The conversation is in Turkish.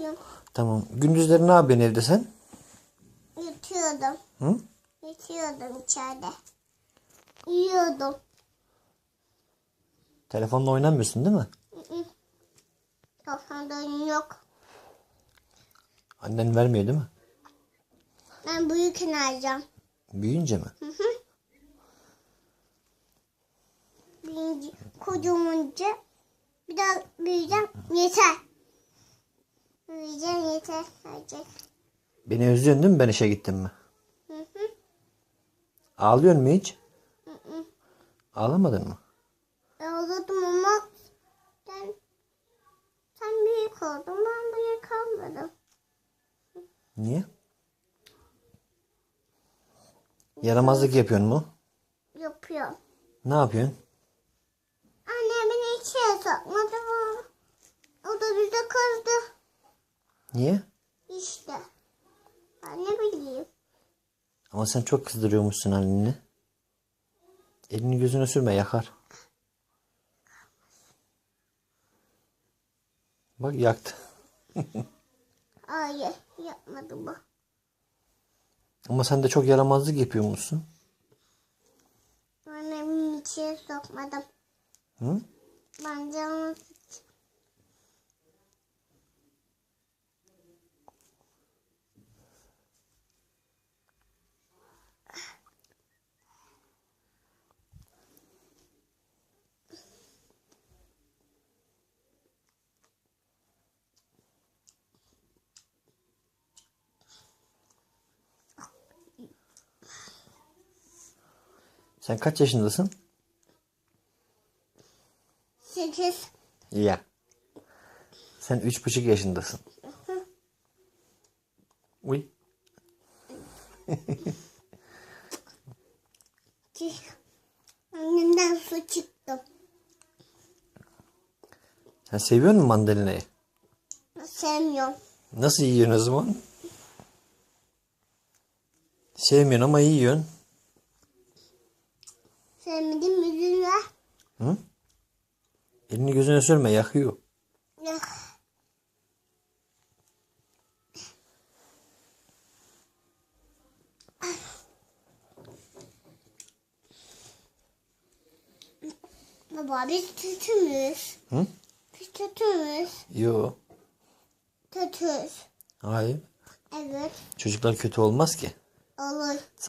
Yatıyorum. Tamam. Gündüzleri ne yapıyorsun evde sen? Yatıyordum. Hı? Yatıyordum içeride. Uyuyordum. Telefonla oynamıyorsun değil mi? Kafamda oyun yok. Annen vermiyor değil mi? Ben büyük alacağım. Büyüyünce mi? Birinci kocamanca bir daha büyüyeceğim. Yeter. Büyüyeceğim yeter. Hayır. Beni özlüyorsun değil mi ben işe gittim mi? Hı hı. Ağlıyor mu hiç? Hı hı. Ağlamadın mı? Ağladım ama sen, sen büyük oldun. Ben büyük olmadım. Niye? Yaramazlık yapıyorsun mu? Yapıyorum. Ne yapıyorsun? Anne beni içeri sokmadı mı? Niye? İşte. Ben ne bileyim. Ama sen çok kızdırıyormuşsun anneni. Elini gözüne sürme yakar. Bak yaktı. Hayır yapmadı bu. Ama sen de çok yaramazlık yapıyormuşsun. Anne beni içeri sokmadım. Hı? Ben canım Sen kaç yaşındasın? sekiz. Ya. Sen üç buçuk yaşındasın. Uy. Annemden su çıktı. Sen seviyor musun mandalinayı? Sevmiyorum. Nasıl yiyorsun o zaman? Sevmiyorsun ama yiyorsun. Hı? Elini gözüne sürme yakıyor. Baba biz kötümüz. Hı? Biz kötümüz. Yo. Kötüyüz. Hayır. Evet Çocuklar kötü olmaz ki. olur.